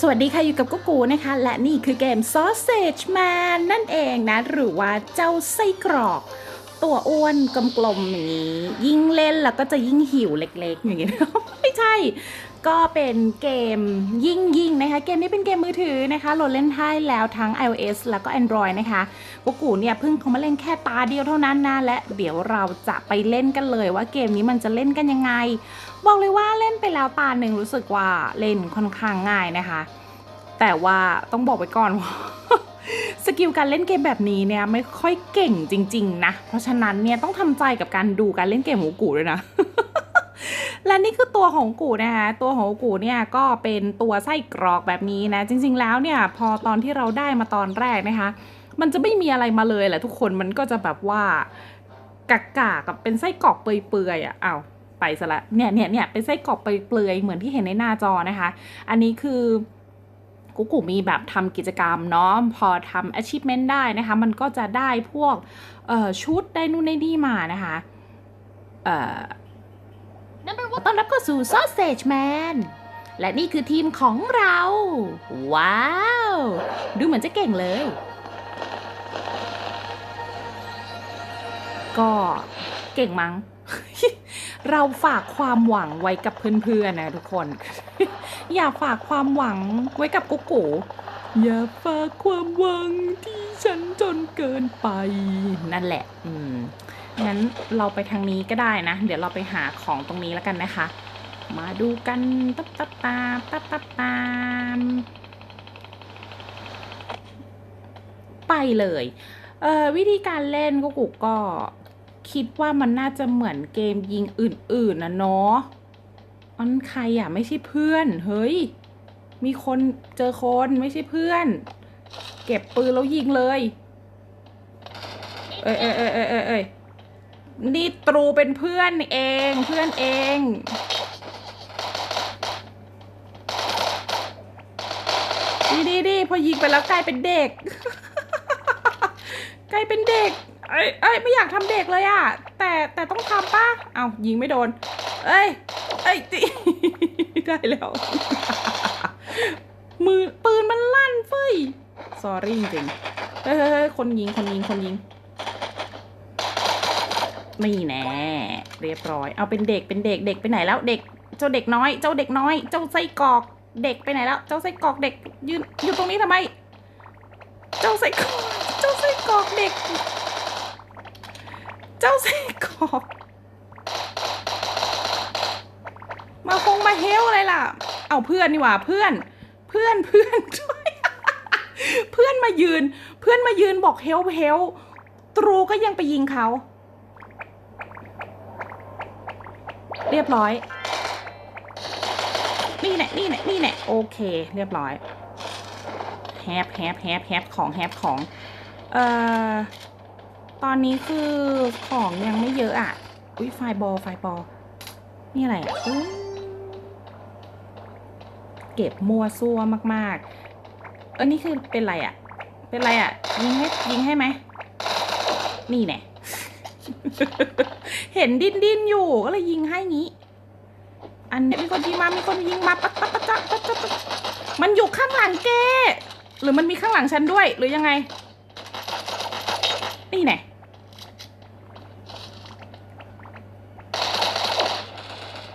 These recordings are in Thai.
สวัสดีค่ะ อยู่กับกุ๊กกูนะคะ และนี่คือเกม Sausage Man นั่นเองนะ หรือว่าเจ้าไส้กรอก ตัวอ้วนกลมๆอย่างนี้ ยิ่งเล่นแล้วก็จะยิ่งหิวเล็กๆ อย่างนี้ไม่ใช่ ก็เป็นเกมยิ่งยิ่งนะคะ เกมนี้เป็นเกมมือถือนะคะโหลดเล่นได้แล้วทั้ง iOS แล้วก็ Android นะคะกุ๊กกูเนี่ยเพิ่งเขามาเล่นแค่ตาเดียวเท่านั้นนะและเดี๋ยวเราจะไปเล่นกันเลยว่าเกมนี้มันจะเล่นกันยังไง บอกเลยว่าเล่นไปแล้วตาหนึ่งรู้สึกว่าเล่นค่อนข้างง่ายนะคะ แต่ว่าต้องบอกไว้ก่อนว่าสกิลการเล่นเกมแบบนี้เนี่ยไม่ค่อยเก่งจริง ๆ นะ เพราะฉะนั้นเนี่ยต้องทำใจกับการดูการเล่นเกมของกูด้วยนะ และนี่คือตัวของกูนะคะตัวของกูเนี่ยก็เป็นตัวไส้กรอกแบบนี้นะ จริง ๆ แล้วเนี่ยพอตอนที่เราได้มาตอนแรกนะคะ มันจะไม่มีอะไรมาเลยแหละทุกคนมันก็จะแบบว่ากากากับเป็นไส้กรอกเปื่อยๆอะอ้าวไปซะละเนี่ยเนี่ยเนี่ยเป็นไส้กรอกเปื่อยๆเหมือนที่เห็นในหน้าจอนะคะ อันนี้คือกุ๊กกูมีแบบทำกิจกรรมเนาะพอทำ achievement ได้นะคะ มันก็จะได้พวกชุดได้นู่นได้นี่มานะคะ Number one. ต้อนรับเข้าสู่ Sausage Man และนี่คือทีมของเรา ว้าว ดูเหมือนจะเก่งเลย ก็เก่งมั้ง เราฝากความหวังไว้กับเพื่อนๆนะทุกคน อย่าฝากความหวังไว้กับกุ๊กกูอย่าฝากความหวังที่ฉันจนเกินไป นั่นแหละ อืม งั้นเราไปทางนี้ก็ได้นะ เดี๋ยวเราไปหาของตรงนี้แล้วกันนะคะ มาดูกันตับตับตาตับตับตามไปเลยเอ่อวิธีการเล่นก็กูก็คิดว่ามันน่าจะเหมือนเกมยิงอื่นๆนะเนาะอันใครอะไม่ใช่เพื่อน เฮ้ย มีคนเจอคนไม่ใช่เพื่อน เก็บปืนแล้วยิงเลย เอ้ยเอ้ยเอ้ยเอ้ยเอ้ย นี่ตรูเป็นเพื่อนเองเพื่อนเอง ดีดีดีพอยิงไปแล้วกลายเป็นเด็ก กลายเป็นเด็ก เอ้ยเอ้ยไม่อยากทำเด็กเลยอะแต่แต่ต้องทำปะเอายิงไม่โดน เอ้ย เอ้ยติได้แล้ว มือปืนมันลั่นเฟ้ย สอรี่จริงเฮ้ยเฮ้ยเฮ้ยคนยิงคนยิงคนยิง นี่แน่เรียบร้อย เอาเป็นเด็กเป็นเด็กเด็กไปไหนแล้ว เด็กเจ้าเด็กน้อย เจ้าเด็กน้อย เจ้าไส้กรอกเด็กไปไหนแล้ว เจ้าไส้กรอกเด็กยืนอยู่ตรงนี้ทำไม เจ้าไส้กรอกเจ้าไส้กรอกเด็ก เจ้าไส้กรอกมาคงมาเฮลอะไรล่ะ เอาเพื่อนนี่หว่าเพื่อน เพื่อนเพื่อนช่วยเพื่อนมายืน เพื่อนมายืนบอกเฮลเฮลตรูก็ยังไปยิงเขา เรียบร้อย นี่แหละนี่แหละนี่แหละโอเค เรียบร้อยแฮปแฮปแฮปแฮปของแฮปของ เอ่อ ตอนนี้คือของยังไม่เยอะอะ อุ้ยไฟบอลไฟบอลนี่อะไรอะอุ๊ยเก็บมัวซั่วมากๆ เออนี่คือเป็นอะไรอะ เป็นอะไรอะ ยิงให้ยิงให้ไหม นี่แน่ เห็นดิ้นดิ้นอยู่ก็เลยยิงให้งี้ อันนี้มีคนยิงมา มีคนยิงมาปัดปัดปัดปัดปัดปัดปัดมันอยู่ข้างหลังเกหรือมันมีข้างหลังฉันด้วย หรือยังไง นี่แน่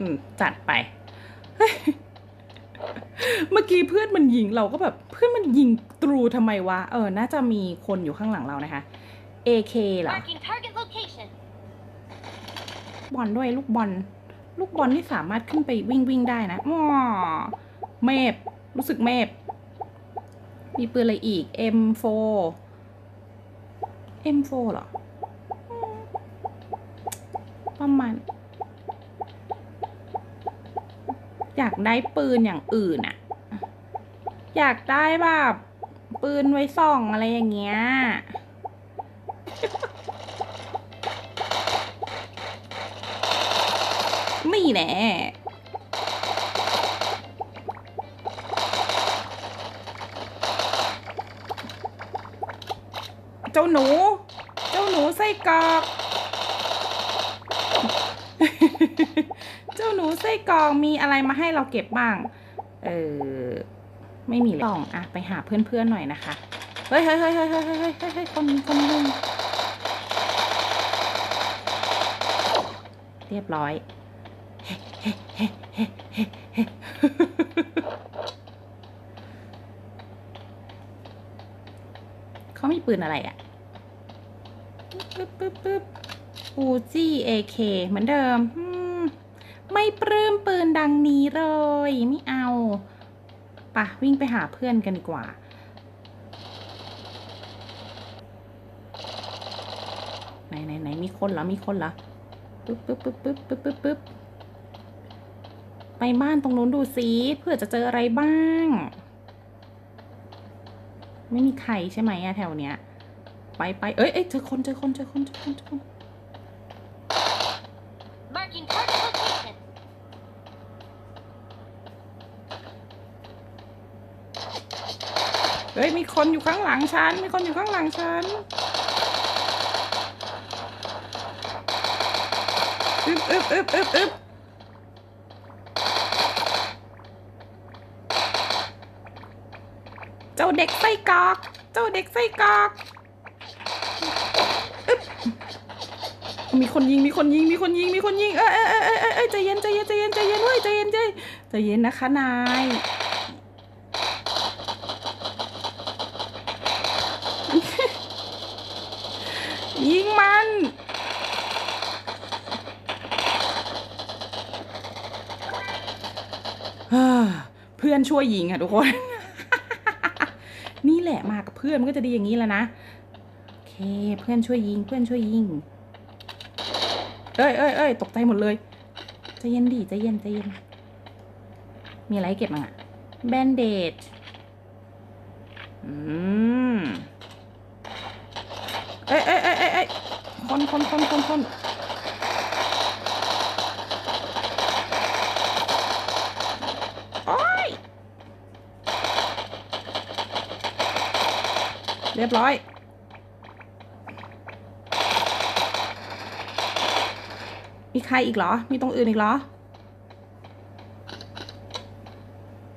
อืมจัดไป เมื่อกี้เพื่อนมันยิงเราก็แบบ เพื่อนมันยิงตรูทำไมวะ เออ น่าจะมีคนอยู่ข้างหลังเรานะคะ AK เหรอ บอลด้วยลูกบอล ลูกบอลที่สามารถขึ้นไปวิ่งวิ่งได้นะอ้อเมฟรู้สึกเมฟมีปืนอะไรอีก M4 M4 เหรอ ประมาณ อยากได้ปืนอย่างอื่นอะอยากได้แบบปืนไว้ส่องอะไรอย่างเงี้ย นี่แน่เจ้าหนู เจ้าหนูไส้กรอกเจ้าหนูไส้กรอกมีอะไรมาให้เราเก็บบ้าง เออไม่มีเลยต้องอะไปหาเพื่อนๆหน่อยนะคะ เฮ้ยเฮ้ยเฮ้ยเฮ้ยเฮ้ยเฮ้ยเฮ้ยคนนี้คนนึงเรียบร้อย เขามีปืนอะไรอะ่ะปึ๊บปึ๊บปึ๊บอูจี้เอเคเหมือนเดิม ไม่ปลื้มปืนดังนี้เลย ไม่เอาปะวิ่งไปหาเพื่อนกันดีกว่า ไหนไหนไหนมีคนเหรอ มีคนเหรอ ปึ๊บปึ๊บปึ๊บปึ๊บปึ๊บปึ๊บปึ๊บ ไปบ้านตรงนู้นดูซิเพื่อจะเจออะไรบ้าง ไม่มีใครใช่ไหมอะแถวเนี้ย ไปไปเอ้ยเอ้ยเจอคนเจอคนเจอคนเจอคนเจอคน Marking target location. เฮ้ยมีคนอยู่ข้างหลังฉัน มีคนอยู่ข้างหลังฉันอึบอึบอึบอึบอึบเจ้าเด็กไส้กอก เจ้าเด็กไส้กอกอึบมีคนยิงมีคนยิงมีคนยิงมีคนยิง เอ้ยเอ้ยเอ้ยเอ้ยเอ้ยเอ้ยใจเย็นใจเย็นใจเย็นใจเย็นเว้ยใจเย็นใจใจเย็นนะคะนายยิงมันเพื่อนช่วยยิงอะทุกคน แหละมากับเพื่อนมันก็จะดีอย่างนี้แล้วนะโอเคเพื่อนช่วยยิงเพื่อนช่วยยิงเอ้ยเอ้ยเอ้ยตกใจหมดเลยใจเย็นดิใจเย็นใจเย็นมีอะไรเก็บมั้งอะแบนเดดอืมเอ้ยเอ้ยเอ้ยเอ้ยเอ้ยคนคนคนคนคนโอ้ย เรียบร้อย มีใครอีกเหรอ มีตรงอื่นอีกเหรอ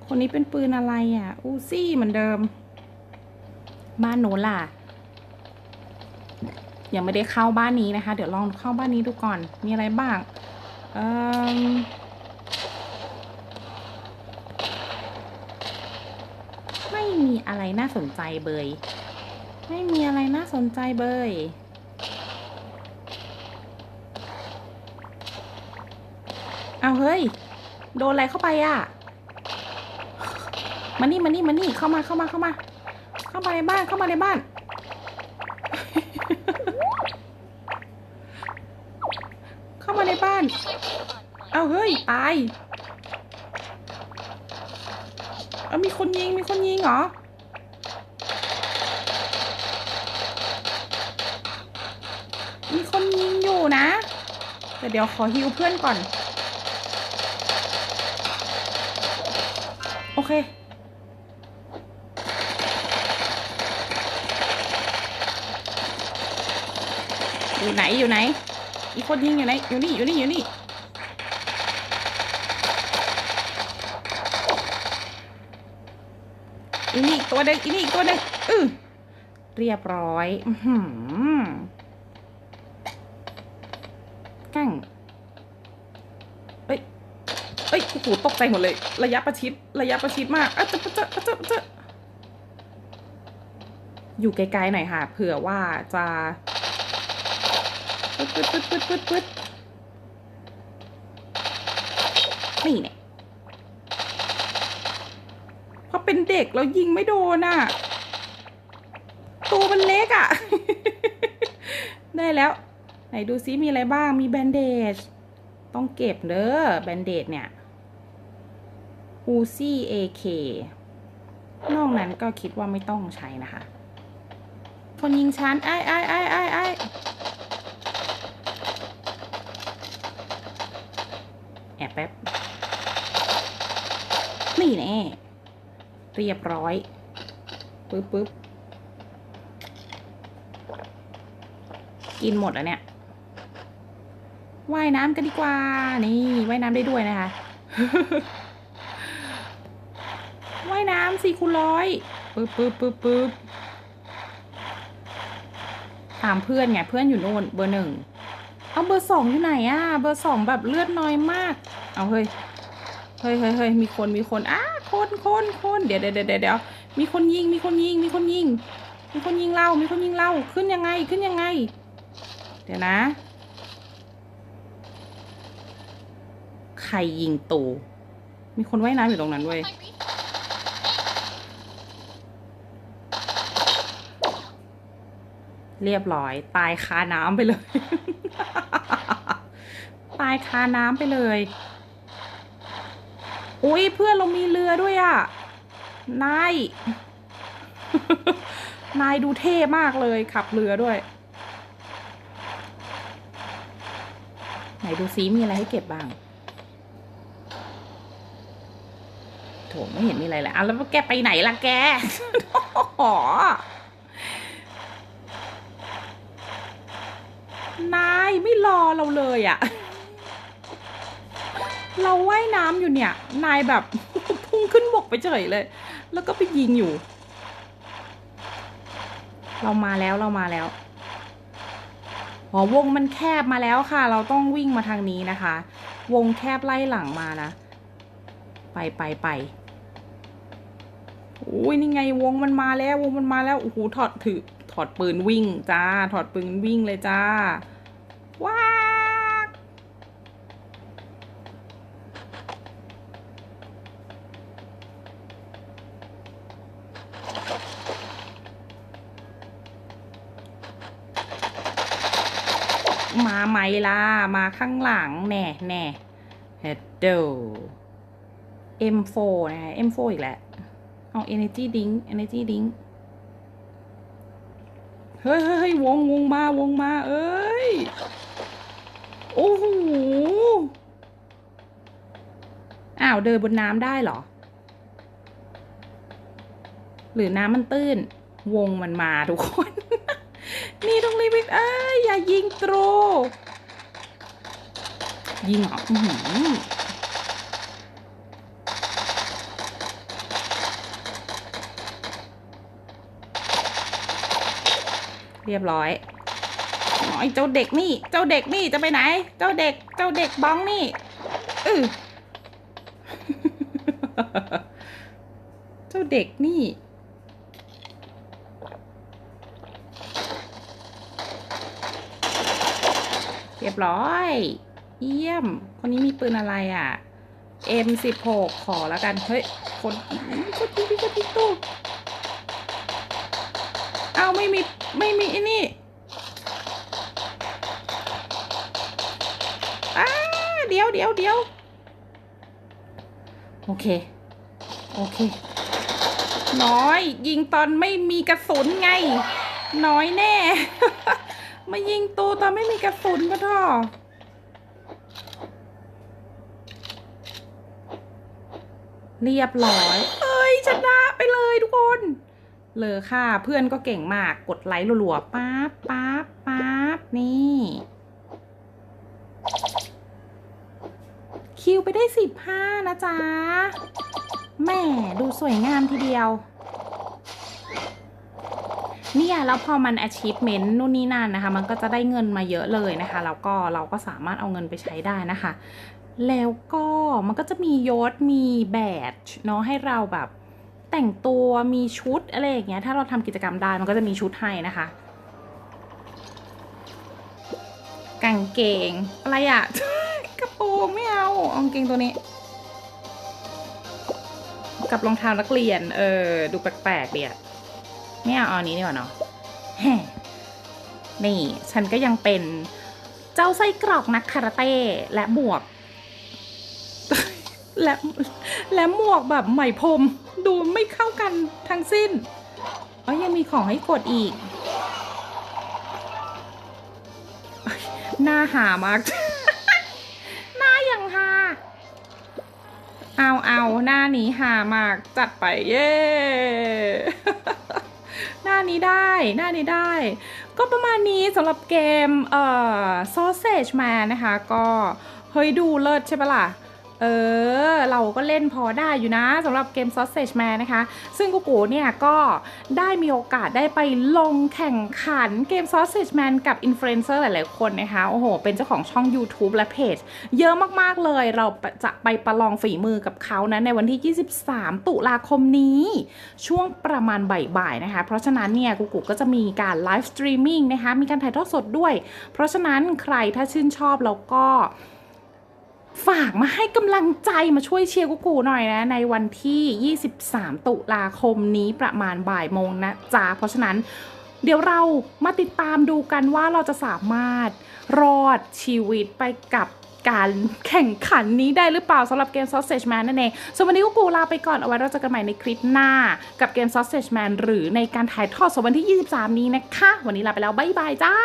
คนนี้เป็นปืนอะไรอะ อูซี่เหมือนเดิม บ้านโนล่ะ ยังไม่ได้เข้าบ้านนี้นะคะ เดี๋ยวลองเข้าบ้านนี้ดูก่อน มีอะไรบ้าง เอิ่มไม่มีอะไรน่าสนใจเบย ไม่มีอะไรน่าสนใจเบยเอาเฮ้ย โดนอะไรเข้าไปอะ่ะ มานี่มานี่มานี่เข้ามาเข้ามาเข้ามา เข้ามาในบ้านเข้ามาในบ้าน เข้ามาในบ้าน เอาเฮ้ยตาย เอามีคนยิงมีคนยิงเหรอ มีคนยิงอยู่นะ แต่เดี๋ยวขอฮิวเพื่อนก่อน โอเคอยู่ไหนอยู่ไหน อีกคนยิงอยู่ไหน อยู่นี่อยู่นี่อยู่นี่ อีนี่ตัวหนึ่งอีนี่ตัวหนึ่งอือเรียบร้อย อือหือกั้งเอ้ย เอ้ย โอ้โหตกใจหมดเลย ระยะประชิด ระยะประชิดมากอะเจะจะจะจะจะอยู่ไกลๆหน่อยค่ะ เผื่อว่าจะปึ๊ดปึ๊ดปึ๊ดปึ๊ดปึ๊ดปึ๊ดนี่เนี่ยพอเป็นเด็กแล้วยิงไม่โดนอะ ตัวมันเล็กอะ ได้แล้ว ไหนดูซิมีอะไรบ้าง มีแบนเดจ ต้องเก็บเด้อแบนเดจเนี่ย อูซี่เอเคนอกนั้นก็คิดว่าไม่ต้องใช้นะคะ คนยิงชั้นไอ้ไอ้ไอ้ไอ้ไอ้แอบแป๊บ นี่แน่เรียบร้อยปึ๊บปึ๊บกินหมดแล้วเนี่ยว่ายน้ำกันดีกว่า นี่ว่ายน้ำได้ด้วยนะคะายน้ำสี่คูณร้อยปึ๊บปึ๊บปึ๊บปึ๊บตามเพื่อนไงเพื่อนอยู่โน่นเบอร์หนึ่งเอาเบอร์สองอยู่ไหนอะเบอร์สองแบบเลือดน้อยมาก เอาเฮ้ยเฮ้ยเฮ้ยเฮ้ยมีคนมีคนอ้าคนคนคนเดี๋ยวเดี๋ยวเดี๋ยวเดี๋ยวมีคนยิงมีคนยิงมีคนยิง มีคนยิงเรา มีคนยิงเราขึ้นยังไงขึ้นยังไง เดี๋ยวนะ ใครยิงตูมีคนว่ายน้ำอยู่ตรงนั้นเว้ย เรียบร้อย ตายคาน้ำไปเลย ตายคาน้ำไปเลย อุ้ยเพื่อนเรามีเรือด้วยอะ่ะ นาย นายดูเท่มากเลยขับเรือด้วย ไหนดูซิมีอะไรให้เก็บบ้างโถไม่เห็นมีอะไรเลยอะแล้วแกไปไหนล่ะแกอ๋อ นายไม่รอเราเลยอะ่ะ เราว่ายน้ำอยู่เนี่ย นายแบบ พุ่งขึ้นบกไปเฉยเลย แล้วก็ไปยิงอยู่ เรามาแล้วเรามาแล้วอ๋อวงมันแคบมาแล้วค่ะ เราต้องวิ่งมาทางนี้นะคะ วงแคบไล่หลังมานะ ไปไปไปอุ้ยนี่ไงวงมันมาแล้ววงมันมาแล้วโอ้โหถอดถือถอดปืนวิ่งจ้า ถอดปืนวิ่งเลยจ้า ว้ามาไหมล่ะ มาข้างหลังแน่แน่เฮดโด M4 นะ M4 อีกแล้วเอา Energy Drink Energy Drink เฮ้ยเฮ้ยวงวงมาวงมา เอ้ย โอ้โห อ้าว เดินบนน้ำได้เหรอ หรือน้ำมันตื้น วงมันมาทุกคน นี่ต้องรีบวิ่งเอ้ยอย่ายิงตรู ยิงเหรออื้อหือเรียบร้อย น้อยเจ้าเด็กนี่ เจ้าเด็กนี่จะไปไหน เจ้าเด็ก เจ้าเด็กบ้องนี่อือเจ้าเด็กนี่ เรียบร้อย เยี่ยม คนนี้มีปืนอะไรอะ M16 ขอแล้วกัน เฮ้ย คนคนตีพี่คนตีตู้ เอาไม่มี ไม่มีไอ้นี่ เดี๋ยวเดี๋ยวเดี๋ยวโอเค โอเค น้อย ยิงตอนไม่มีกระสุนไง น้อยแน่ มายิงตูตอนไม่มีกระสุนก็ท่อเรียบร้อย เอ้ยชนะไปเลยทุกคน เลอค่ะ เพื่อนก็เก่งมาก กดไลค์รัวๆ ป๊าบป๊าบป๊าบนี่ คิวไปได้สิบห้านะจ๊ะแม่ดูสวยงามทีเดียว เนี่ยแล้วพอมัน achievement นู่นนี่นั่นนะคะ มันก็จะได้เงินมาเยอะเลยนะคะ แล้วก็เราก็สามารถเอาเงินไปใช้ได้นะคะ แล้วก็มันก็จะมียศมีแบดเนาะให้เราแบบแต่งตัวมีชุดอะไรอย่างเงี้ย ถ้าเราทำกิจกรรมได้มันก็จะมีชุดให้นะคะกางเกงอะไรอะกระ ปรงไม่เอาเอากางเกงตัวนี้ กับรองเท้านักเรียน เออ ดูแปลกๆเดียไม่เอาเอันนี้ดีกว่าเนาะแฮนี่ ฉันก็ยังเป็นเจ้าไส้กรอกนักคาราเต้และหมวก และและหมวกแบบไหมพรมดูไม่เข้ากันทั้งสิ้นอ๋อยังมีของให้กดอีก หน้าหามาก เอาเอาหน้านี้หามากจัดไปเย้หน้านี้ได้หน้านี้ได้ ก็ประมาณนี้สำหรับเกมเอ่อ Sausage Man นะคะ ก็เฮ้ยดูเลิศใช่ปะล่ะ เออ เราก็เล่นพอได้อยู่นะสำหรับเกม Sausage Man นะคะ ซึ่งกูกูเนี่ยก็ได้มีโอกาสได้ไปลงแข่งขันเกม Sausage Man กับอินฟลูเอนเซอร์หลาย ๆ คนนะคะ โอ้โห เป็นเจ้าของช่อง YouTube และเพจ เยอะมาก ๆ เลย เราจะไปประลองฝีมือกับเขานะในวันที่ 23 ตุลาคมนี้ ช่วงประมาณบ่ายๆนะคะ เพราะฉะนั้นเนี่ยกูกูก็จะมีการไลฟ์สตรีมมิ่งนะคะ มีการถ่ายทอดสดด้วย เพราะฉะนั้นใครถ้าชื่นชอบแล้วก็ ฝากมาให้กำลังใจมาช่วยเชียร์กูกูหน่อยนะ ในวันที่ 23 ตุลาคมนี้ประมาณบ่ายโมงนะจ๊ะเพราะฉะนั้นเดี๋ยวเรามาติดตามดูกันว่าเราจะสามารถรอดชีวิตไปกับการแข่งขันนี้ได้หรือเปล่าสำหรับเกม Sausage Man นั่นเอง ส่วนวันนี้กูกูลาไปก่อนเอาไว้เราจอกันใหม่ในคลิปหน้า กับเกม Sausage Man หรือในการถ่ายทอดสดวันที่ 23 นี้นะคะ วันนี้ลาไปแล้ว บ๊ายบายจ้า